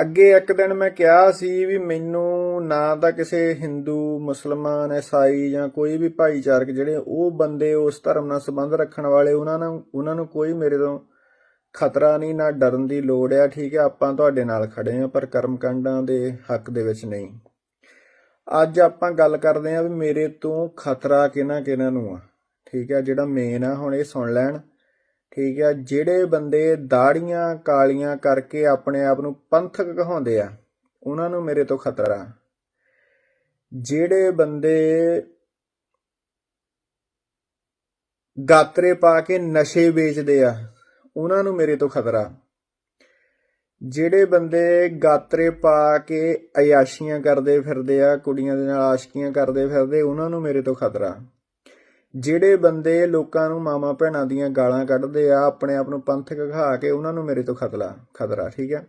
ਅੱਗੇ ਇੱਕ ਦਿਨ ਮੈਂ ਕਿਹਾ ਸੀ ਵੀ ਮੈਨੂੰ ਨਾ ਤਾਂ ਕਿਸੇ ਹਿੰਦੂ, ਮੁਸਲਮਾਨ, ਈਸਾਈ ਜਾਂ ਕੋਈ ਵੀ ਭਾਈਚਾਰਕ ਜਿਹੜੇ ਉਹ ਬੰਦੇ ਉਸ ਧਰਮ ਨਾਲ ਸੰਬੰਧ ਰੱਖਣ ਵਾਲੇ, ਉਹਨਾਂ ਨੂੰ ਉਹਨਾਂ ਨੂੰ ਕੋਈ ਮੇਰੇ ਤੋਂ ਖਤਰਾ ਨਹੀਂ, ਨਾ ਡਰਨ ਦੀ ਲੋੜ ਆ। ਠੀਕ ਹੈ ਆਪਾਂ ਤੁਹਾਡੇ ਨਾਲ ਖੜੇ ਆ, ਪਰ ਕਰਮਕਾਂਡਾਂ ਦੇ ਹੱਕ ਦੇ ਵਿੱਚ ਨਹੀਂ। ਅੱਜ ਆਪਾਂ ਗੱਲ ਕਰਦੇ ਆ ਵੀ ਮੇਰੇ ਤੋਂ ਖਤਰਾ ਕਿਹਨਾਂ ਕਿਹਨਾਂ ਨੂੰ ਆ। ਠੀਕ ਹੈ ਜਿਹੜਾ ਮੇਨ ਆ, ਹੁਣ ਇਹ ਸੁਣ ਲੈਣ। ਠੀਕ ਆ, ਜਿਹੜੇ ਬੰਦੇ ਦਾੜੀਆਂ ਕਾਲੀਆਂ ਕਰਕੇ ਆਪਣੇ ਆਪ ਨੂੰ ਪੰਥਕ ਕਹਾਉਂਦੇ ਆ, ਉਹਨਾਂ ਨੂੰ ਮੇਰੇ ਤੋਂ ਖਤਰਾ। ਜਿਹੜੇ ਬੰਦੇ ਗਾਤਰੇ ਪਾ ਕੇ ਨਸ਼ੇ ਵੇਚਦੇ ਆ, ਉਹਨਾਂ ਨੂੰ ਮੇਰੇ ਤੋਂ ਖਤਰਾ। ਜਿਹੜੇ ਬੰਦੇ ਗਾਤਰੇ ਪਾ ਕੇ ਅਯਾਸ਼ੀਆਂ ਕਰਦੇ ਫਿਰਦੇ ਆ, ਕੁੜੀਆਂ ਦੇ ਨਾਲ ਆਸ਼ਕੀਆਂ ਕਰਦੇ ਫਿਰਦੇ, ਉਹਨਾਂ ਨੂੰ ਮੇਰੇ ਤੋਂ ਖਤਰਾ। ਜਿਹੜੇ ਬੰਦੇ ਲੋਕਾਂ ਨੂੰ ਮਾਮਾ ਭੈਣਾਂ ਦੀਆਂ ਗਾਲਾਂ ਕੱਢਦੇ ਆ, ਆਪਣੇ ਆਪ ਨੂੰ ਪੰਥਕ ਕਹਾ ਕੇ ਉਹਨਾਂ ਨੂੰ ਮੇਰੇ ਤੋਂ ਖਤਰਾ ਖਤਰਾ, ਠੀਕ ਹੈ?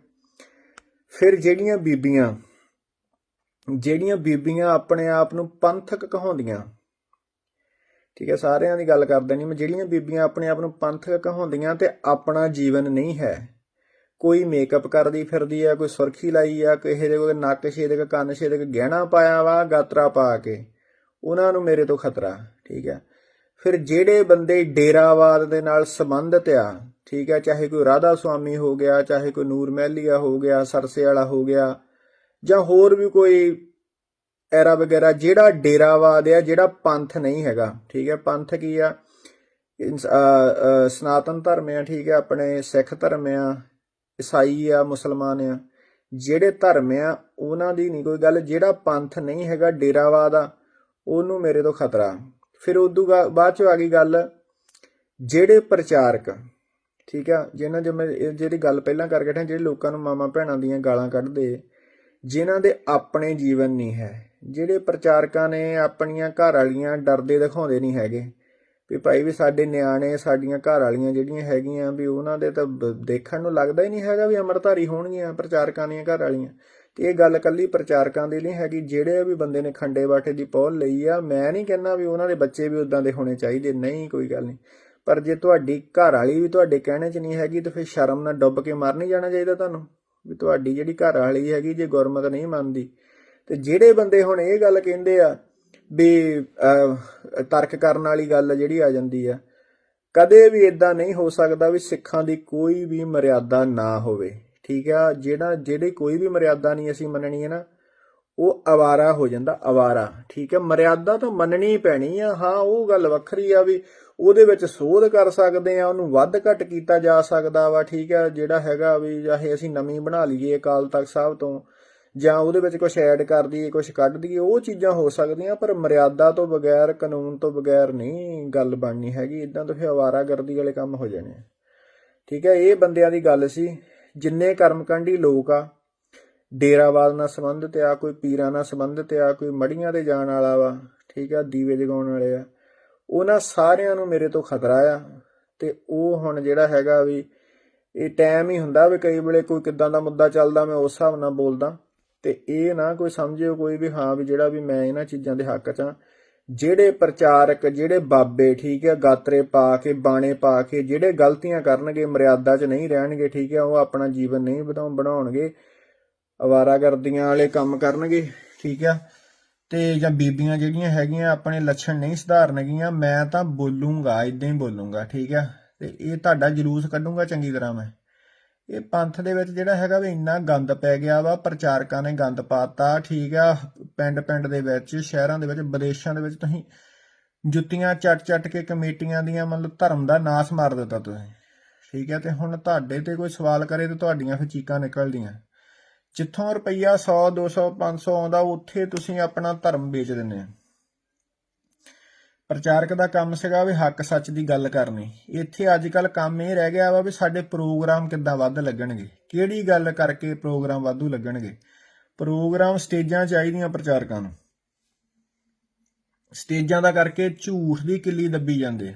ਫਿਰ ਜਿਹੜੀਆਂ ਬੀਬੀਆਂ ਜਿਹੜੀਆਂ ਬੀਬੀਆਂ ਆਪਣੇ ਆਪ ਨੂੰ ਪੰਥਕ ਕਹਾਉਂਦੀਆਂ, ਠੀਕ ਹੈ, ਸਾਰਿਆਂ ਦੀ ਗੱਲ ਕਰਦੇ ਨਹੀਂ ਮੈਂ, ਜਿਹੜੀਆਂ ਬੀਬੀਆਂ ਆਪਣੇ ਆਪ ਨੂੰ ਪੰਥਕ ਕਹਾਉਂਦੀਆਂ ਤੇ ਆਪਣਾ ਜੀਵਨ ਨਹੀਂ ਹੈ, ਕੋਈ ਮੇਕਅਪ ਕਰਦੀ ਫਿਰਦੀ ਆ, ਕੋਈ ਸੁਰਖੀ ਲਾਈ ਆ, ਕਿਸੇ ਦੇ ਕੋਈ ਨੱਕ ਛੇਦਕ, ਕੰਨ ਛੇਦਕ ਗਹਿਣਾ ਪਾਇਆ ਵਾ, ਗਾਤਰਾ ਪਾ ਕੇ, ਉਹਨਾਂ ਨੂੰ ਮੇਰੇ ਤੋਂ ਖਤਰਾ। ਠੀਕ ਹੈ। ਫਿਰ ਜਿਹੜੇ ਬੰਦੇ ਡੇਰਾਵਾਦ ਦੇ ਨਾਲ ਸੰਬੰਧਿਤ ਆ, ਠੀਕ ਹੈ, ਚਾਹੇ ਕੋਈ ਰਾਧਾ ਸੁਆਮੀ ਹੋ ਗਿਆ, ਚਾਹੇ ਕੋਈ ਨੂਰ ਮਹਿਲੀਆ ਹੋ ਗਿਆ, ਸਰਸੇ ਵਾਲਾ ਹੋ ਗਿਆ, ਜਾਂ ਹੋਰ ਵੀ ਕੋਈ ਐਰਾ ਵਗੈਰਾ, ਜਿਹੜਾ ਡੇਰਾਵਾਦ ਆ, ਜਿਹੜਾ ਪੰਥ ਨਹੀਂ ਹੈਗਾ, ਠੀਕ ਹੈ। ਪੰਥ ਕੀ ਆ? ਸਨਾਤਨ ਧਰਮ ਆ, ਠੀਕ ਹੈ, ਆਪਣੇ ਸਿੱਖ ਧਰਮ ਆ, ਈਸਾਈ ਆ, ਮੁਸਲਮਾਨ ਆ, ਜਿਹੜੇ ਧਰਮ ਆ, ਉਹਨਾਂ ਦੀ ਨਹੀਂ ਕੋਈ ਗੱਲ। ਜਿਹੜਾ ਪੰਥ ਨਹੀਂ ਹੈਗਾ, ਡੇਰਾਵਾਦ ਆ, ਉਹਨੂੰ ਮੇਰੇ ਤੋਂ ਖਤਰਾ। ਫਿਰ ਉਦੋਂ ਗਾ- ਬਾਅਦ ਚ ਆ ਗਈ ਗੱਲ ਜਿਹੜੇ ਪ੍ਰਚਾਰਕ, ਠੀਕ ਆ, ਜਿਨ੍ਹਾਂ ਜੋ ਮੈਂ ਜਿਹੜੀ ਗੱਲ ਪਹਿਲਾਂ ਕਰਕੇ ਹਟਿਆ, ਜਿਹੜੇ ਲੋਕਾਂ ਨੂੰ ਮਾਮਾ ਭੈਣਾਂ ਦੀਆਂ ਗਾਲਾਂ ਕੱਢਦੇ, ਜਿਨ੍ਹਾਂ ਦੇ ਆਪਣੇ ਜੀਵਨ ਨਹੀਂ ਹੈ, ਜਿਹੜੇ ਪ੍ਰਚਾਰਕਾਂ ਨੇ ਆਪਣੀਆਂ ਘਰ ਵਾਲੀਆਂ ਡਰਦੇ ਦਿਖਾਉਂਦੇ ਨਹੀਂ ਹੈਗੇ, ਵੀ ਭਾਈ ਵੀ ਸਾਡੇ ਨਿਆਣੇ, ਸਾਡੀਆਂ ਘਰ ਵਾਲੀਆਂ ਜਿਹੜੀਆਂ ਹੈਗੀਆਂ, ਵੀ ਉਹਨਾਂ ਦੇ ਤਾਂ ਬ- ਦੇਖਣ ਨੂੰ ਲੱਗਦਾ ਹੀ ਨਹੀਂ ਹੈਗਾ ਵੀ ਅਮਰਧਾਰੀ ਹੋਣਗੀਆਂ ਪ੍ਰਚਾਰਕਾਂ ਦੀਆਂ ਘਰ ਵਾਲੀਆਂ। ਤੇ ਇਹ ਗੱਲ ਕੱਲੀ ਪ੍ਰਚਾਰਕਾਂ ਦੀ ਨਹੀਂ ਹੈਗੀ, ਜਿਹੜੇ ਵੀ ਬੰਦੇ ਨੇ ਖੰਡੇ ਬਾਟੇ ਦੀ ਪੌਲ ਲਈ ਆ, ਮੈਂ ਨਹੀਂ ਕਹਿੰਦਾ ਵੀ ਉਹਨਾਂ ਦੇ ਬੱਚੇ ਵੀ ਉਦਾਂ ਦੇ ਹੋਣੇ ਚਾਹੀਦੇ, ਨਹੀਂ, ਕੋਈ ਗੱਲ ਨਹੀਂ। ਪਰ ਜੇ ਤੁਹਾਡੀ ਘਰ ਵਾਲੀ ਵੀ ਤੁਹਾਡੇ ਕਹਿਣੇ 'ਚ ਨਹੀਂ ਹੈਗੀ, ਤਾਂ ਫਿਰ ਸ਼ਰਮ ਨਾਲ ਡੁੱਬ ਕੇ ਮਰ ਨਹੀਂ ਜਾਣਾ ਚਾਹੀਦਾ ਤੁਹਾਨੂੰ? ਵੀ ਤੁਹਾਡੀ ਜਿਹੜੀ ਘਰ ਵਾਲੀ ਹੈਗੀ, ਜੇ ਗੁਰਮਤ ਨਹੀਂ ਮੰਨਦੀ। ਤੇ ਜਿਹੜੇ ਬੰਦੇ ਹੁਣ ਇਹ ਗੱਲ ਕਹਿੰਦੇ ਆ ਵੀ ਤਰਕ ਕਰਨ ਵਾਲੀ ਗੱਲ ਜਿਹੜੀ ਆ ਜਾਂਦੀ ਆ, ਕਦੇ ਵੀ ਇਦਾਂ ਨਹੀਂ ਹੋ ਸਕਦਾ ਵੀ ਸਿੱਖਾਂ ਦੀ ਕੋਈ ਵੀ ਮਰਿਆਦਾ ਨਾ ਹੋਵੇ। ਠੀਕ ਆ, ਜਿਹੜਾ, ਜਿਹੜੀ ਕੋਈ ਵੀ ਮਰਿਆਦਾ ਨਹੀਂ ਅਸੀਂ ਮੰਨਣੀ ਹੈ ਨਾ, ਉਹ ਅਵਾਰਾ ਹੋ ਜਾਂਦਾ, ਅਵਾਰਾ, ਠੀਕ ਹੈ ਮਰਿਆਦਾ ਤਾਂ ਮੰਨਣੀ ਪੈਣੀ ਆ। ਹਾਂ, ਉਹ ਗੱਲ ਵੱਖਰੀ ਆ ਵੀ ਉਹਦੇ ਵਿੱਚ ਸੋਧ ਕਰ ਸਕਦੇ ਆ, ਉਹਨੂੰ ਵੱਧ ਘੱਟ ਕੀਤਾ ਜਾ ਸਕਦਾ ਵਾ, ਠੀਕ ਹੈ ਜਿਹੜਾ ਹੈਗਾ ਵੀ ਚਾਹੇ ਅਸੀਂ ਨਵੀਂ ਬਣਾ ਲਈਏ ਅਕਾਲ ਤਖਤ ਸਾਹਿਬ ਤੋਂ, ਜਾਂ ਉਹਦੇ ਵਿੱਚ ਕੁਝ ਐਡ ਕਰ ਦਈਏ ਕੁਝ ਕੱਢ ਦਈਏ, ਉਹ ਚੀਜ਼ਾਂ ਹੋ ਸਕਦੀਆਂ, ਪਰ ਮਰਿਆਦਾ ਤੋਂ ਬਗੈਰ, ਕਾਨੂੰਨ ਤੋਂ ਬਗੈਰ ਨਹੀਂ ਗੱਲ ਬਣਨੀ ਹੈਗੀ। ਇਦਾਂ ਤਾਂ ਫਿਰ ਅਵਾਰਾਗਰਦੀ ਵਾਲੇ ਕੰਮ ਹੋ ਜਾਣੇ ਠੀਕ ਹੈ ਇਹ ਬੰਦਿਆਂ ਦੀ ਗੱਲ ਸੀ। ਜਿੰਨੇ ਕਰਮਕਾਂਡੀ ਲੋਕ ਆ ਡੇਰਾਵਾਦ ਨਾਲ ਸੰਬੰਧਿਤ ਆ, ਕੋਈ ਪੀਰਾਂ ਨਾਲ ਸੰਬੰਧਿਤ ਆ, ਕੋਈ ਮੜੀਆਂ ਤੇ ਜਾਣ ਵਾਲਾ ਵਾ, ਠੀਕ ਆ, ਦੀਵੇ ਜਗਾਉਣ ਵਾਲੇ ਆ, ਉਹਨਾਂ ਸਾਰਿਆਂ ਨੂੰ ਮੇਰੇ ਤੋਂ ਖਤਰਾ ਆ। ਤੇ ਉਹ ਹੁਣ ਜਿਹੜਾ ਹੈਗਾ ਵੀ ਇਹ ਟਾਈਮ ਹੀ ਹੁੰਦਾ ਵੀ ਕਈ ਵੇਲੇ ਕੋਈ ਕਿੱਦਾਂ ਦਾ ਮੁੱਦਾ ਚੱਲਦਾ, ਮੈਂ ਉਸ ਹਿਸਾਬ ਨਾਲ ਬੋਲਦਾ। ਤੇ ਇਹ ਨਾ ਕੋਈ ਸਮਝਿਓ ਕੋਈ ਵੀ, ਹਾਂ ਵੀ ਜਿਹੜਾ ਵੀ ਮੈਂ ਇਹਨਾਂ ਚੀਜ਼ਾਂ ਦੇ ਹੱਕ 'ਚ ਆ ਜਿਹੜੇ ਪ੍ਰਚਾਰਕ, ਜਿਹੜੇ ਬਾਬੇ, ਠੀਕ ਹੈ, ਗਾਤਰੇ ਪਾ ਕੇ, ਬਾਣੇ ਪਾ ਕੇ, ਜਿਹੜੇ ਗਲਤੀਆਂ ਕਰਨਗੇ, ਮਰਿਆਦਾ 'ਚ ਨਹੀਂ ਰਹਿਣਗੇ, ਠੀਕ ਹੈ, ਉਹ ਆਪਣਾ ਜੀਵਨ ਨਹੀਂ ਵਧਾਉਣ ਬਣਾਉਣਗੇ ਅਵਾਰਾਗਰਦੀਆਂ ਵਾਲੇ ਕੰਮ ਕਰਨਗੇ, ਠੀਕ ਆ ਤੇ ਜਾਂ ਬੀਬੀਆਂ ਜਿਹੜੀਆਂ ਹੈਗੀਆਂ, ਆਪਣੇ ਲੱਛਣ ਨਹੀਂ ਸੁਧਾਰਨਗੀਆਂ, ਮੈਂ ਤਾਂ ਬੋਲੂੰਗਾ ਇਦਾਂ ਹੀ ਬੋਲੂੰਗਾ, ਠੀਕ ਆ ਤੇ ਇਹ ਤੁਹਾਡਾ ਜਲੂਸ ਕੱਢੂੰਗਾ, ਚੰਗੀ ਤਰ੍ਹਾਂ ਮੈਂ। ਇਹ ਪੰਥ ਦੇ ਵਿੱਚ ਜਿਹੜਾ ਹੈਗਾ ਵੀ ਇੰਨਾ ਗੰਦ ਪੈ ਗਿਆ ਵਾ, ਪ੍ਰਚਾਰਕਾਂ ਨੇ ਗੰਦ ਪਾਤਾ, ਠੀਕ ਆ, ਪਿੰਡ ਪਿੰਡ ਦੇ ਵਿੱਚ, ਸ਼ਹਿਰਾਂ ਦੇ ਵਿੱਚ, ਵਿਦੇਸ਼ਾਂ ਦੇ ਵਿੱਚ ਤੁਸੀਂ ਜੁੱਤੀਆਂ ਚੱਟ ਚੱਟ ਕੇ ਕਮੇਟੀਆਂ ਦੀਆਂ ਮਤਲਬ ਧਰਮ ਦਾ ਨਾਸ ਮਾਰ ਦਿੱਤਾ ਤੁਸੀਂ। ਠੀਕ ਹੈ ਤੇ ਹੁਣ ਤੁਹਾਡੇ ਤੇ ਕੋਈ ਸਵਾਲ ਕਰੇ ਤੇ ਤੁਹਾਡੀਆਂ ਫਿਰ ਚੀਕਾਂ ਨਿਕਲਦੀਆਂ। ਜਿੱਥੋਂ ਰੁਪਈਆ 100 200 500 ਆਉਂਦਾ, ਉੱਥੇ ਤੁਸੀਂ ਆਪਣਾ ਧਰਮ ਵੇਚ ਦਿੰਦੇ ਆ। ਪ੍ਰਚਾਰਕ ਦਾ ਕੰਮ ਸੀਗਾ ਵੀ ਹੱਕ ਸੱਚ ਦੀ ਗੱਲ ਕਰਨੀ। ਇੱਥੇ ਅੱਜ ਕੱਲ ਕੰਮ ਇਹ ਰਹਿ ਗਿਆ ਵਾ ਵੀ ਸਾਡੇ ਪ੍ਰੋਗਰਾਮ ਕਿੱਦਾਂ ਵੱਧ ਲੱਗਣਗੇ। ਕਿਹੜੀ ਗੱਲ ਕਰਕੇ ਪ੍ਰੋਗਰਾਮ ਵਾਧੂ ਲੱਗਣਗੇ? ਪ੍ਰੋਗਰਾਮ ਸਟੇਜਾਂ ਚਾਹੀਦੀਆਂ ਪ੍ਰਚਾਰਕਾਂ ਨੂੰ। ਸਟੇਜਾਂ ਦਾ ਕਰਕੇ ਝੂਠ ਦੀ ਕਿੱਲੀ ਦੱਬੀ ਜਾਂਦੇ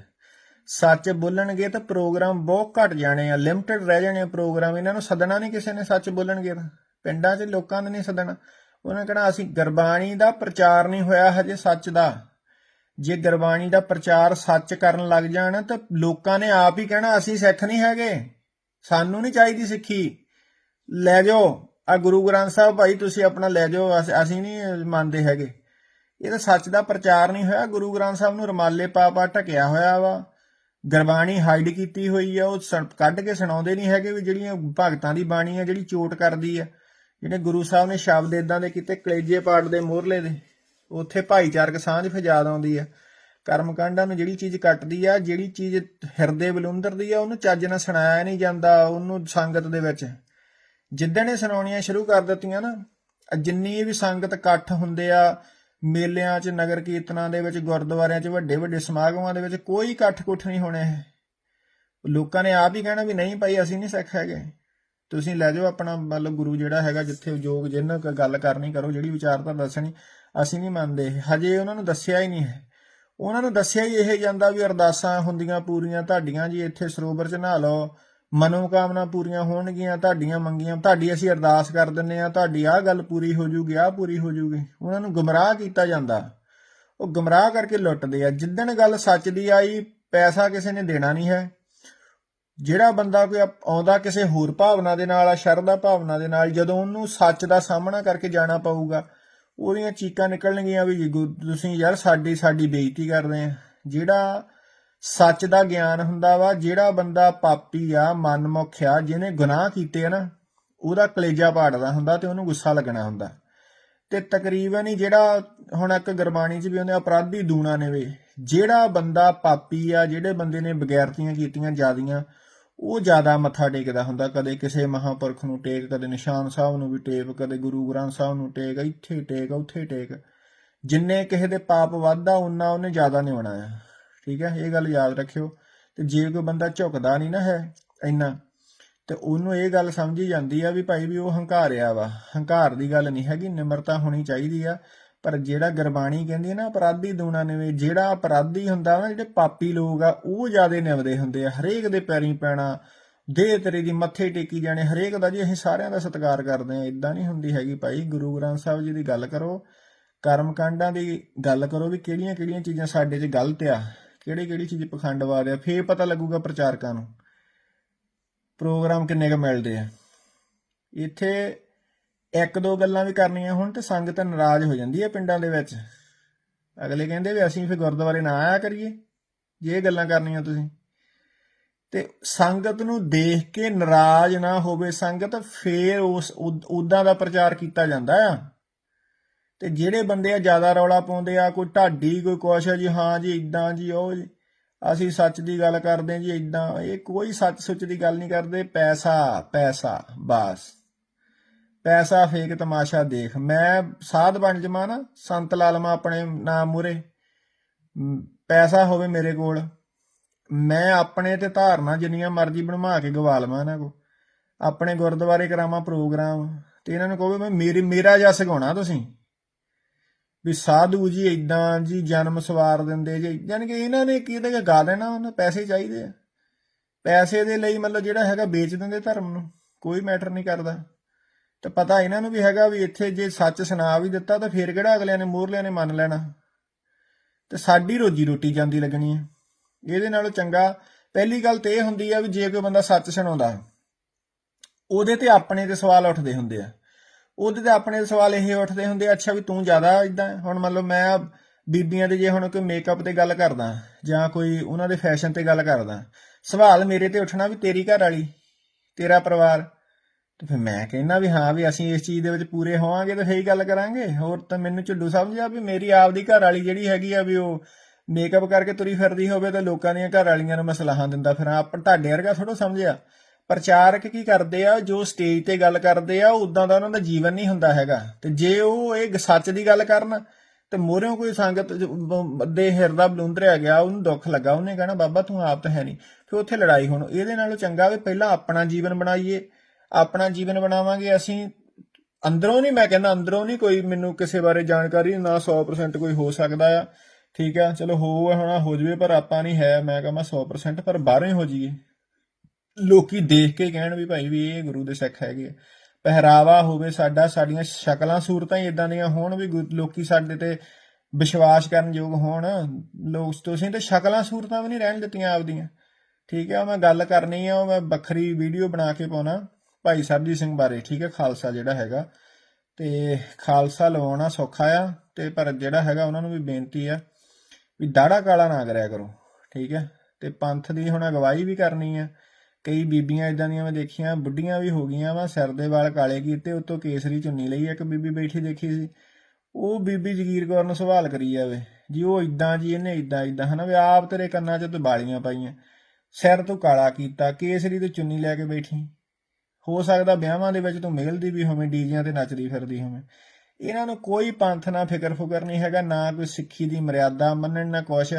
ਸੱਚ ਬੋਲਣਗੇ ਤਾਂ ਪ੍ਰੋਗਰਾਮ ਬਹੁਤ ਘਟ ਜਾਣੇ ਆ। ਲਿਮਟਿਡ ਰਹਿ ਜਾਣੇ ਆ ਪ੍ਰੋਗਰਾਮ। ਇਹਨਾਂ ਨੂੰ ਸੱਦਣਾ ਨਹੀਂ ਕਿਸੇ ਨੇ ਸੱਚ ਬੋਲਣਗੇ ਤਾਂ। ਪਿੰਡਾਂ 'ਚ ਲੋਕਾਂ ਨੇ ਨਹੀਂ ਸੱਦਣਾ। ਉਹਨਾਂ ਕਹਿਣਾ, ਅਸੀਂ ਗੁਰਬਾਣੀ ਦਾ ਪ੍ਰਚਾਰ ਨਹੀਂ ਹੋਇਆ ਹਜੇ ਸੱਚ ਦਾ। ਜੇ ਗੁਰਬਾਣੀ ਦਾ ਪ੍ਰਚਾਰ ਸੱਚ ਕਰਨ ਲੱਗ ਜਾਣ, ਤਾਂ ਲੋਕਾਂ ਨੇ ਆਪ ਹੀ ਕਹਿਣਾ, ਅਸੀਂ ਸਿੱਖ ਨਹੀਂ ਹੈਗੇ। ਸਾਨੂੰ ਨਹੀਂ ਚਾਹੀਦੀ ਸਿੱਖੀ। ਲੈ ਜਾਓ ਆ ਗੁਰੂ ਗ੍ਰੰਥ ਸਾਹਿਬ ਭਾਈ, ਤੁਸੀਂ ਆਪਣਾ ਲੈ ਜਾਓ, ਅਸ- ਅਸੀਂ ਨਹੀਂ ਮੰਨਦੇ ਹੈਗੇ। ਇਹ ਤਾਂ ਸੱਚ ਦਾ ਪ੍ਰਚਾਰ ਨਹੀਂ ਹੋਇਆ। ਗੁਰੂ ਗ੍ਰੰਥ ਸਾਹਿਬ ਨੂੰ ਰਮਾਲੇ ਪਾ ਪਾ ਢਕਿਆ ਹੋਇਆ ਵਾ। ਗੁਰਬਾਣੀ ਹਾਈਡ ਕੀਤੀ ਹੋਈ ਆ, ਉਹ ਸ- ਕੱਢ ਕੇ ਸੁਣਾਉਂਦੇ ਨਹੀਂ ਹੈਗੇ ਵੀ ਜਿਹੜੀਆਂ ਭਗਤਾਂ ਦੀ ਬਾਣੀ ਆ, ਜਿਹੜੀ ਚੋਟ ਕਰਦੀ ਆ। ਜਿਹੜੇ ਗੁਰੂ ਸਾਹਿਬ ਨੇ ਸ਼ਬਦ ਇਦਾਂ ਦੇ ਕੀਤੇ, ਕਲੇਜੇ ਪਾੜ ਦੇ ਮੋਹਰਲੇ ਦੇ। ਉੱਥੇ ਭਾਈਚਾਰਕ ਸਾਂਝ ਫਜਾਦ ਆਉਂਦੀ ਆ। ਕਰਮਕਾਂਡਾਂ ਨੂੰ ਜਿਹੜੀ ਚੀਜ਼ ਕੱਟਦੀ ਆ, ਜਿਹੜੀ ਚੀਜ਼ ਹਿਰਦੇ ਬਲੁੰਦਰਦੀ ਆ, ਉਹਨੂੰ ਚੱਜ ਨਾਲ ਸੁਣਾਇਆ ਨਹੀਂ ਜਾਂਦਾ, ਉਹਨੂੰ ਸੰਗਤ ਦੇ ਵਿੱਚ। ਜਿੱਦਣ ਇਹ ਸੁਣਾਉਣੀਆਂ ਸ਼ੁਰੂ ਕਰ ਦਿੱਤੀਆਂ ਨਾ ਜਿੰਨੀ ਵੀ ਸੰਗਤ ਇਕੱਠ ਹੁੰਦੇ ਆ, ਮੇਲਿਆਂ 'ਚ, ਨਗਰ ਕੀਰਤਨਾਂ ਦੇ ਵਿੱਚ, ਗੁਰਦੁਆਰਿਆਂ 'ਚ, ਵੱਡੇ ਵੱਡੇ ਸਮਾਗਮਾਂ ਦੇ ਵਿੱਚ, ਕੋਈ ਇਕੱਠ ਕੁੱਠ ਨਹੀਂ ਹੋਣੇ ਇਹ। ਲੋਕਾਂ ਨੇ ਆਪ ਹੀ ਕਹਿਣਾ ਵੀ ਨਹੀਂ ਭਾਈ, ਅਸੀਂ ਨਹੀਂ ਸਿੱਖ ਹੈਗੇ। ਤੁਸੀਂ ਲੈ ਜਾਓ ਆਪਣਾ ਮਤਲਬ ਗੁਰੂ ਜਿਹੜਾ ਹੈਗਾ, ਜਿੱਥੇ ਯੋਗ ਜਿਹਨਾਂ ਗੱਲ ਕਰਨੀ ਕਰੋ, ਜਿਹੜੀ ਵਿਚਾਰਤਾ ਦੱਸਣੀ ਅਸੀਂ ਨਹੀਂ ਮੰਨਦੇ ਹਜੇ ਉਹਨਾਂ ਨੂੰ ਦੱਸਿਆ ਹੀ ਨਹੀਂ ਹੈ। ਉਹਨਾਂ ਨੂੰ ਦੱਸਿਆ ਹੀ ਇਹ ਜਾਂਦਾ ਵੀ ਅਰਦਾਸਾਂ ਹੁੰਦੀਆਂ ਪੂਰੀਆਂ, ਤੁਹਾਡੀਆਂ ਜੀ ਇੱਥੇ ਸਰੋਵਰ 'ਚ ਨਹਾ ਲਓ, ਮਨੋਕਾਮਨਾ ਪੂਰੀਆਂ ਹੋਣਗੀਆਂ, ਤੁਹਾਡੀਆਂ ਮੰਗੀਆਂ, ਤੁਹਾਡੀ ਅਸੀਂ ਅਰਦਾਸ ਕਰ ਦਿੰਨੇ ਆ ਤੁਹਾਡੀ ਆਹ ਗੱਲ ਪੂਰੀ ਹੋ ਜੂਗੀ, ਆਹ ਪੂਰੀ ਹੋ ਜੂਗੀ। ਉਹਨਾਂ ਨੂੰ ਗਮਰਾਹ ਕੀਤਾ ਜਾਂਦਾ। ਉਹ ਗੁੰਮਰਾਹ ਕਰਕੇ ਲੁੱਟਦੇ ਆ। ਜਿੱਦਣ ਗੱਲ ਸੱਚ ਦੀ ਆਈ, ਪੈਸਾ ਕਿਸੇ ਨੇ ਦੇਣਾ ਨਹੀਂ ਹੈ। ਜਿਹੜਾ ਬੰਦਾ ਕੋਈ ਆਉਂਦਾ ਕਿਸੇ ਹੋਰ ਭਾਵਨਾ ਦੇ ਨਾਲ ਆ ਸ਼ਰਧਾ ਭਾਵਨਾ ਦੇ ਨਾਲ, ਜਦੋਂ ਉਹਨੂੰ ਸੱਚ ਦਾ ਸਾਹਮਣਾ ਕਰਕੇ ਜਾਣਾ ਪਊਗਾ ਉਹਦੀਆਂ ਚੀਕਾਂ ਨਿਕਲਣਗੀਆਂ ਵੀ ਜੀ ਤੁਸੀਂ ਯਾਰ ਸਾਡੀ ਸਾਡੀ ਬੇਇੱਜ਼ਤੀ ਕਰਦੇ ਆ। ਜਿਹੜਾ ਸੱਚ ਦਾ ਗਿਆਨ ਹੁੰਦਾ ਵਾ, ਜਿਹੜਾ ਬੰਦਾ ਪਾਪੀ ਆ, ਮਨਮੁਖ ਆ, ਜਿਹਨੇ ਗੁਨਾਹ ਕੀਤੇ ਆ ਨਾ, ਉਹਦਾ ਕਲੇਜਾ ਪਾੜਦਾ ਹੁੰਦਾ ਤੇ ਉਹਨੂੰ ਗੁੱਸਾ ਲੱਗਣਾ ਹੁੰਦਾ। ਤੇ ਤਕਰੀਬਨ ਹੀ ਜਿਹੜਾ ਹੁਣ ਇੱਕ ਗੁਰਬਾਣੀ 'ਚ ਵੀ ਉਹਨੇ ਅਪਰਾਧੀ ਦੂਣਾ ਨੇ ਵੇ, ਜਿਹੜਾ ਬੰਦਾ ਪਾਪੀ ਆ, ਜਿਹੜੇ ਬੰਦੇ ਨੇ ਬਗੈਰਤੀਆਂ ਕੀਤੀਆਂ, ਜਿਆਦੀਆਂ ਉਹ ਜ਼ਿਆਦਾ ਮੱਥਾ ਟੇਕਦਾ ਹੁੰਦਾ, ਕਦੇ ਕਿਸੇ ਮਹਾਪੁਰਖ ਨੂੰ ਟੇਕ, ਕਦੇ ਨਿਸ਼ਾਨ ਸਾਹਿਬ ਨੂੰ ਵੀ ਟੇਕ, ਕਦੇ ਗੁਰੂ ਗ੍ਰੰਥ ਸਾਹਿਬ ਨੂੰ ਟੇਕ, ਇੱਥੇ ਟੇਕ, ਉੱਥੇ ਟੇਕ। ਜਿੰਨੇ ਕਿਸੇ ਦੇ ਪਾਪ ਵੱਧਦਾ ਉਨਾ ਉਹਨੇ ਜ਼ਿਆਦਾ ਨਿਵਣਾ ਆ। ਠੀਕ ਹੈ, ਇਹ ਗੱਲ ਯਾਦ ਰੱਖਿਓ। ਤੇ ਜੇ ਕੋਈ ਬੰਦਾ ਝੁਕਦਾ ਨਹੀਂ ਨਾ ਹੈ, ਇੰਨਾ, ਤੇ ਉਹਨੂੰ ਇਹ ਗੱਲ ਸਮਝੀ ਜਾਂਦੀ ਆ ਵੀ ਭਾਈ ਵੀ ਉਹ ਹੰਕਾਰਿਆ ਵਾ। ਹੰਕਾਰ ਦੀ ਗੱਲ ਨਹੀਂ ਹੈਗੀ, ਨਿਮਰਤਾ ਹੋਣੀ ਚਾਹੀਦੀ ਆ। ਪਰ ਜਿਹੜਾ ਗੁਰਬਾਣੀ ਕਹਿੰਦੀ ਹੈ ਨਾ, ਅਪਰਾਧੀ ਦੂਣਾ ਨੇ ਜਿਹੜਾ ਅਪਰਾਧੀ ਹੁੰਦਾ ਨਾ ਜਿਹੜੇ ਪਾਪੀ ਲੋਕ ਆ, ਉਹ ਜਿਆਦੇ ਨਿਵਦੇ ਹੁੰਦੇ ਆ। ਹਰੇਕ ਦੇ ਪੈਰੀਂ ਪੈਣਾ ਦੇ ਤੇਰੇ ਦੀ ਮੱਥੇ ਟੇਕੀ ਜਾਣੇ, ਹਰੇਕ ਦਾ ਜੀ ਅਸੀਂ ਸਾਰਿਆਂ ਦਾ ਸਤਿਕਾਰ ਕਰਦੇ ਆ। ਇਦਾਂ ਨਹੀਂ ਹੁੰਦੀ ਹੈਗੀ ਭਾਈ, ਗੁਰੂ ਗ੍ਰੰਥ ਸਾਹਿਬ ਜੀ ਦੀ ਗੱਲ ਕਰੋ ਕਰਮ ਕਾਂਡਾਂ ਦੀ ਗੱਲ ਕਰੋ ਵੀ ਕਿਹੜੀਆਂ ਕਿਹੜੀਆਂ ਚੀਜ਼ਾਂ ਸਾਡੇ 'ਚ ਗਲਤ ਆ ਕਿਹੜੀ ਕਿਹੜੀ ਚੀਜ਼ ਪਖੰਡਵਾਦ ਆ, ਫੇਰ ਪਤਾ ਲੱਗੂਗਾ ਪ੍ਰਚਾਰਕਾਂ ਨੂੰ। ਪ੍ਰੋਗਰਾਮ ਕਿੰਨੇ ਕੁ ਮਿਲਦੇ ਆ। ਇੱਥੇ ਇੱਕ ਦੋ ਗੱਲਾਂ ਵੀ ਕਰਨੀਆਂ ਹੁਣ ਤੇ ਸੰਗਤ ਨਾਰਾਜ਼ ਹੋ ਜਾਂਦੀ ਹੈ ਪਿੰਡਾਂ ਦੇ ਵਿੱਚ। ਅਗਲੇ ਕਹਿੰਦੇ ਵੀ ਅਸੀਂ ਫਿਰ ਗੁਰਦੁਆਰੇ ਨਾ ਆਇਆ ਕਰੀਏ। ਜੇ ਇਹ ਗੱਲਾਂ ਕਰਨੀਆਂ ਤੁਸੀਂ। ਤੇ ਸੰਗਤ ਨੂੰ ਦੇਖ ਕੇ ਨਾਰਾਜ਼ ਨਾ ਹੋਵੇ ਸੰਗਤ, ਫੇਰ ਉਸ ਉਦਾਂ ਦਾ ਪ੍ਰਚਾਰ ਕੀਤਾ ਜਾਂਦਾ ਆ। ਤੇ ਜਿਹੜੇ ਬੰਦੇ ਆ ਜ਼ਿਆਦਾ ਰੌਲਾ ਪਾਉਂਦੇ ਆ, ਕੋਈ ਢਾਡੀ, ਕੋਈ ਕੁਛ ਜੀ, ਹਾਂ ਜੀ ਇਦਾਂ ਜੀ, ਉਹ ਜੀ, ਅਸੀਂ ਸੱਚ ਦੀ ਗੱਲ ਕਰਦੇ ਹਾਂ ਜੀ ਇਦਾਂ ਇਹ ਕੋਈ ਸੱਚ ਸੁੱਚ ਦੀ ਗੱਲ ਨਹੀਂ ਕਰਦੇ, ਪੈਸਾ ਪੈਸਾ, ਬਸ। ਪੈਸਾ ਫੇਕ ਤਮਾਸ਼ਾ ਦੇਖ। ਮੈਂ ਸਾਧ ਬਣ ਜਮਾ ਨਾ, ਸੰਤ ਲਾਲਮਾ ਆਪਣੇ ਨਾਮ ਮੂਰੇ ਪੈਸਾ ਹੋਵੇ ਮੇਰੇ ਕੋਲ, ਮੈਂ ਆਪਣੇ ਤੇ ਧਾਰਨਾ ਜਿੰਨੀਆਂ ਮਰਜ਼ੀ ਬਣਵਾ ਕੇ ਗਵਾ ਲਵਾਂ ਇਹਨਾਂ ਕੋ ਆਪਣੇ ਗੁਰਦੁਆਰੇ ਕਰਾਵਾਂ ਪ੍ਰੋਗਰਾਮ, ਤੇ ਇਹਨਾਂ ਨੂੰ ਕਹੋ ਵੀ ਮੈਂ ਮੇਰੀ, ਮੇਰਾ ਜਸ ਗਾਉਣਾ ਤੁਸੀਂ। ਵੀ ਸਾਧੂ ਜੀ ਇਦਾਂ ਜੀ ਜਨਮ ਸਵਾਰ ਦਿੰਦੇ ਜੀ, ਯਾਨੀ ਕਿ ਇਹਨਾਂ ਨੇ ਕੀ ਤੇ ਗਾ ਲੈਣਾ ਉਹਨਾਂ ਪੈਸੇ ਚਾਹੀਦੇ ਆ। ਪੈਸੇ ਦੇ ਲਈ ਮਤਲਬ ਜਿਹੜਾ ਹੈਗਾ ਵੇਚ ਦਿੰਦੇ ਧਰਮ ਨੂੰ, ਕੋਈ ਮੈਟਰ ਨਹੀਂ ਕਰਦਾ। ਤੇ ਪਤਾ ਇਹਨਾਂ ਨੂੰ ਵੀ ਹੈਗਾ ਵੀ ਇੱਥੇ ਜੇ ਸੱਚ ਸੁਣਾ ਵੀ ਦਿੱਤਾ ਤਾਂ ਫੇਰ ਕਿਹੜਾ ਅਗਲਿਆਂ ਨੇ ਮੋਹਰਲਿਆਂ ਨੇ ਮੰਨ ਲੈਣਾ। ਤੇ ਸਾਡੀ ਰੋਜੀ ਰੋਟੀ ਜਾਂਦੀ ਲੱਗਣੀ ਹੈ। ਇਹਦੇ ਨਾਲੋਂ ਚੰਗਾ ਪਹਿਲੀ ਗੱਲ ਤੇ ਇਹ ਹੁੰਦੀ ਆ ਵੀ ਜੇ ਕੋਈ ਬੰਦਾ ਸੱਚ ਸੁਣਾਉਂਦਾ, ਉਹਦੇ ਤੇ ਆਪਣੇ ਤੇ ਸਵਾਲ ਉੱਠਦੇ ਹੁੰਦੇ ਆ। ਉਹਦੇ ਤੇ ਆਪਣੇ ਸਵਾਲ ਇਹ ਉੱਠਦੇ ਹੁੰਦੇ ਅੱਛਾ ਵੀ ਤੂੰ ਜ਼ਿਆਦਾ ਇਦਾਂ ਹੁਣ ਮੰਨ ਲਓ ਮੈਂ ਬੀਬੀਆਂ ਦੇ ਜੇ ਹੁਣ ਕੋਈ ਮੇਕਅਪ ਤੇ ਗੱਲ ਕਰਦਾ, ਜਾਂ ਕੋਈ ਉਹਨਾਂ ਦੇ ਫੈਸ਼ਨ ਤੇ ਗੱਲ ਕਰਦਾ, ਸਵਾਲ ਮੇਰੇ ਤੇ ਉੱਠਣਾ ਵੀ ਤੇਰੀ ਘਰ ਵਾਲੀ, ਤੇਰਾ ਪਰਿਵਾਰ ਤੇ ਫਿਰ ਮੈਂ ਕਹਿੰਦਾ ਵੀ ਹਾਂ ਵੀ ਅਸੀਂ ਇਸ ਚੀਜ਼ ਦੇ ਵਿੱਚ ਪੂਰੇ ਹੋਵਾਂਗੇ ਤਾਂ ਫੇਰ ਹੀ ਗੱਲ ਕਰਾਂਗੇ। ਹੋਰ ਤਾਂ ਮੈਨੂੰ ਝੁੱਡੂ ਸਮਝਿਆ ਵੀ ਮੇਰੀ ਆਪਦੀ ਘਰ ਵਾਲੀ ਜਿਹੜੀ ਹੈਗੀ ਆ ਵੀ ਉਹ ਮੇਕਅਪ ਕਰਕੇ ਤੁਰੀ ਫਿਰਦੀ ਹੋਵੇ ਤਾਂ ਲੋਕਾਂ ਦੀਆਂ ਘਰ ਵਾਲੀਆਂ ਨੂੰ ਮੈਂ ਸਲਾਹਾਂ ਦਿੰਦਾ ਫਿਰ। ਆਪਾਂ ਤੁਹਾਡੇ ਵਰਗਾ ਥੋੜਾ ਸਮਝਿਆ। ਪ੍ਰਚਾਰਕ ਕੀ ਕਰਦੇ ਆ, ਜੋ ਸਟੇਜ ਤੇ ਗੱਲ ਕਰਦੇ ਆ ਉਦਾਂ ਦਾ ਉਹਨਾਂ ਦਾ ਜੀਵਨ ਨਹੀਂ ਹੁੰਦਾ ਹੈਗਾ। ਤੇ ਜੇ ਉਹ ਇਹ ਸੱਚ ਦੀ ਗੱਲ ਕਰਨ ਤੇ ਮੋਰਿਓ ਕੋਈ ਸੰਗਤ ਦੇ ਹਿਰਦਾ ਬਲੁੰਦਰਿਆ ਗਿਆ ਉਹਨੂੰ ਦੁੱਖ ਲੱਗਾ, ਉਹਨੇ ਕਹਿਣਾ, ਬਾਬਾ ਤੂੰ ਆਪ ਤਾਂ ਹੈ ਨਹੀਂ। ਫਿਰ ਉੱਥੇ ਲੜਾਈ ਹੋਣ। ਇਹਦੇ ਨਾਲੋਂ ਚੰਗਾ ਵੀ ਪਹਿਲਾਂ ਆਪਣਾ ਜੀਵਨ ਬਣਾਈਏ। ਆਪਣਾ ਜੀਵਨ ਬਣਾਵਾਂਗੇ, ਅਸੀਂ ਅੰਦਰੋਂ ਨਹੀਂ, ਮੈਂ ਕਹਿੰਦਾ ਅੰਦਰੋਂ ਨਹੀਂ ਕੋਈ ਮੈਨੂੰ ਕਿਸੇ ਬਾਰੇ ਜਾਣਕਾਰੀ, ਨਾ 100% ਕੋਈ ਹੋ ਸਕਦਾ ਆ। ਠੀਕ ਆ, ਚਲੋ ਹੋ ਹੋਣਾ, ਹੋ ਜਵੇ, ਪਰ ਆਪਾਂ ਨਹੀਂ ਹੈ। ਮੈਂ ਕਹਾਂ 100% ਪਰ ਬਾਹਰੋਂ ਹੀ ਹੋ ਜਾਈਏ। ਲੋਕੀ ਦੇਖ ਕੇ ਕਹਿਣ ਵੀ ਭਾਈ ਵੀ ਇਹ ਗੁਰੂ ਦੇ ਸਿੱਖ ਹੈਗੇ ਆ। ਪਹਿਰਾਵਾ ਹੋਵੇ ਸਾਡਾ, ਸਾਡੀਆਂ ਸ਼ਕਲਾਂ, ਸੂਰਤਾਂ ਹੀ ਇਦਾਂ ਦੀਆਂ ਹੋਣ ਵੀ ਗੁ- ਲੋਕੀ ਸਾਡੇ ਤੇ ਵਿਸ਼ਵਾਸ ਕਰਨ ਯੋਗ ਹੋਣ। ਲੋਕ ਤੁਸੀਂ ਤੇ ਸ਼ਕਲਾਂ, ਸੂਰਤਾਂ ਵੀ ਨਹੀਂ ਰਹਿਣ ਦਿੱਤੀਆਂ ਆਪਦੀਆਂ। ਠੀਕ ਹੈ ਉਹ ਮੈਂ ਗੱਲ ਕਰਨੀ ਆ, ਉਹ ਮੈਂ ਵੱਖਰੀ ਵੀਡੀਓ ਬਣਾ ਕੇ ਪਾਉਣਾ। ਭਾਈ ਸਰਬਜੀਤ ਸਿੰਘ ਬਾਰੇ, ਠੀਕ ਹੈ, ਖਾਲਸਾ ਜਿਹੜਾ ਹੈਗਾ। ਤੇ ਖਾਲਸਾ ਲਵਾਉਣਾ ਸੌਖਾ ਆ, ਤੇ ਪਰ ਜਿਹੜਾ ਹੈਗਾ ਉਹਨਾਂ ਨੂੰ ਵੀ ਬੇਨਤੀ ਆ ਵੀ ਦਾੜਾ ਕਾਲਾ ਨਾ ਕਰਿਆ ਕਰੋ, ਠੀਕ ਹੈ। ਤੇ ਪੰਥ ਦੀ ਹੁਣ ਅਗਵਾਈ ਵੀ ਕਰਨੀ ਆ। ਕਈ ਬੀਬੀਆਂ ਇਦਾਂ ਦੀਆਂ ਮੈਂ ਦੇਖੀਆਂ, ਬੁੱਢੀਆਂ ਵੀ ਹੋ ਗਈਆਂ ਵਾ, ਸਿਰ ਦੇ ਵਾਲ ਕਾਲੇ ਕੀਤੇ, ਉੱਤੋਂ ਕੇਸਰੀ ਚੁੰਨੀ ਲਈ ਇੱਕ ਬੀਬੀ ਬੈਠੀ ਦੇਖੀ ਸੀ। ਉਹ ਬੀਬੀ ਜਗੀਰ ਕੌਰ ਨੂੰ ਸਵਾਲ ਕਰੀ ਜਾਵੇ, ਜੀ ਉਹ ਇਦਾਂ ਜੀ, ਇਹਨੇ ਇਦਾਂ ਇਦਾਂ ਹਨਾ, ਵੀ ਆਪ ਤੇਰੇ ਕੰਨਾਂ 'ਚ ਬਾਲੀਆਂ ਪਾਈਆਂ। ਸਿਰ ਤੋਂ ਕਾਲਾ ਕੀਤਾ, ਕੇਸਰੀ ਤੇ ਚੁੰਨੀ ਲੈ ਕੇ ਬੈਠੀ। ਹੋ ਸਕਦਾ ਵਿਆਹਾਂ ਦੇ ਵਿੱਚ ਤੂੰ ਮਿਲਦੀ ਵੀ ਹੋਵੇਂ, ਡੀਜਿਆਂ ਤੇ ਨੱਚਦੀ ਫਿਰਦੀ ਹੋਵੇਂ। ਇਹਨਾਂ ਨੂੰ ਕੋਈ ਪੰਥ ਨਾ ਫਿਕਰ ਫੁਕਰ ਨਹੀਂ ਹੈਗਾ, ਨਾ ਕੋਈ ਸਿੱਖੀ ਦੀ ਮਰਿਆਦਾ ਮੰਨਣ ਨਾ ਕੁਛ।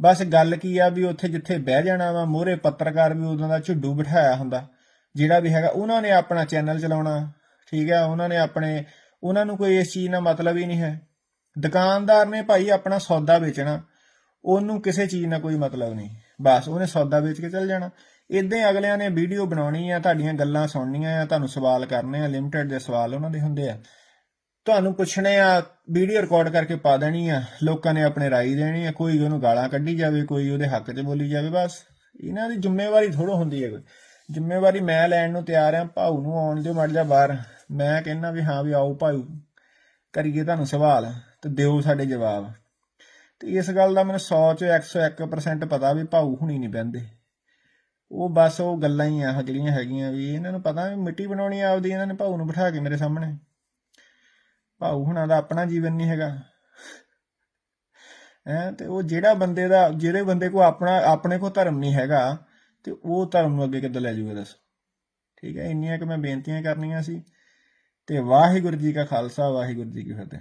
ਬਸ ਗੱਲ ਕੀ ਆ ਵੀ ਉੱਥੇ ਜਿੱਥੇ ਬਹਿ ਜਾਣਾ ਵਾ, ਮੋਹਰੇ ਪੱਤਰਕਾਰ ਵੀ ਉਦੋਂ ਦਾ ਝੁੱਡੂ ਬਿਠਾਇਆ ਹੁੰਦਾ, ਜਿਹੜਾ ਵੀ ਹੈਗਾ, ਉਹਨਾਂ ਨੇ ਆਪਣਾ ਚੈਨਲ ਚਲਾਉਣਾ, ਠੀਕ ਹੈ ਉਹਨਾਂ ਨੇ ਆਪਣੇ, ਉਹਨਾਂ ਨੂੰ ਕੋਈ ਇਸ ਚੀਜ਼ ਨਾਲ ਮਤਲਬ ਹੀ ਨਹੀਂ ਹੈ। ਦੁਕਾਨਦਾਰ ਨੇ ਭਾਈ ਆਪਣਾ ਸੌਦਾ ਵੇਚਣਾ, ਉਹਨੂੰ ਕਿਸੇ ਚੀਜ਼ ਨਾਲ ਕੋਈ ਮਤਲਬ ਨਹੀਂ। ਬਸ ਉਹਨੇ ਸੌਦਾ ਵੇਚ ਕੇ ਚੱਲ ਜਾਣਾ। ਇਦਾਂ ਅਗਲਿਆਂ ਨੇ ਵੀਡੀਓ ਬਣਾਉਣੀ ਆ, ਤੁਹਾਡੀਆਂ ਗੱਲਾਂ ਸੁਣਨੀਆਂ ਆ, ਤੁਹਾਨੂੰ ਸਵਾਲ ਕਰਨੇ ਆ ਲਿਮਟਿਡ ਦੇ ਸਵਾਲ ਉਹਨਾਂ ਦੇ ਹੁੰਦੇ ਆ। ਤੁਹਾਨੂੰ ਪੁੱਛਣੇ ਆ, ਵੀਡੀਓ ਰਿਕਾਰਡ ਕਰਕੇ ਪਾ ਦੇਣੀ ਆ, ਲੋਕਾਂ ਨੇ ਆਪਣੇ ਰਾਈ ਦੇਣੀ ਆ, ਕੋਈ ਉਹਨੂੰ ਗਾਲਾਂ ਕੱਢੀ ਜਾਵੇ, ਕੋਈ ਉਹਦੇ ਹੱਕ 'ਚ ਬੋਲੀ ਜਾਵੇ, ਬਸ। ਇਹਨਾਂ ਦੀ ਜ਼ਿੰਮੇਵਾਰੀ ਥੋੜੋ ਹੁੰਦੀ ਹੈ ਕੋਈ। ਜ਼ਿੰਮੇਵਾਰੀ ਮੈਂ ਲੈਣ ਨੂੰ ਤਿਆਰ ਆ, ਭਾਊ ਨੂੰ ਆਉਣ ਦਿਓ ਮੜ ਜਾ ਬਾਹਰ। ਮੈਂ ਕਹਿੰਦਾ ਵੀ ਹਾਂ ਵੀ ਆਓ ਭਾਊ, ਕਰੀਏ ਤੁਹਾਨੂੰ ਸਵਾਲ, ਤੇ ਦਿਓ ਸਾਡੇ ਜਵਾਬ। ਤੇ ਇਸ ਗੱਲ ਦਾ ਮੈਨੂੰ 100 ਚੋਂ 101% ਪਤਾ ਵੀ ਭਾਊ ਹੁਣੀ ਨਹੀਂ ਬਹਿੰਦੇ। ਉਹ ਬਸ ਉਹ ਗੱਲਾਂ ਹੀ ਆ ਜਿਹੜੀਆਂ ਹੈਗੀਆਂ ਵੀ ਇਹਨਾਂ ਨੂੰ ਪਤਾ ਵੀ ਮਿੱਟੀ ਬਣਾਉਣੀ ਆ ਆਪਦੀ, ਇਹਨਾਂ ਨੇ ਭਾਊ ਨੂੰ ਬਿਠਾ ਕੇ ਮੇਰੇ ਸਾਹਮਣੇ। ਭਾਊ ਹੁਣਾਂ ਦਾ ਆਪਣਾ ਜੀਵਨ ਨਹੀਂ ਹੈਗਾ। ਹੈ, ਤੇ ਉਹ ਜਿਹੜਾ ਬੰਦੇ ਦਾ, ਜਿਹੜੇ ਬੰਦੇ ਕੋ ਆਪਣਾ, ਆਪਣੇ ਕੋ ਧਰਮ ਨਹੀਂ ਹੈਗਾ, ਤੇ ਉਹ ਧਰਮ ਨੂੰ ਅੱਗੇ ਕਿੱਦਾਂ ਲੈ ਜਾਊਗਾ ਦੱਸੋ? ਠੀਕ ਹੈ, ਇੰਨੀਆਂ ਕਿ ਮੈਂ ਬੇਨਤੀਆਂ ਕਰਨੀਆਂ ਸੀ। ਤੇ ਵਾਹਿਗੁਰੂ ਜੀ ਕਾ ਖਾਲਸਾ, ਵਾਹਿਗੁਰੂ ਜੀ ਕੀ ਫਤਿਹ।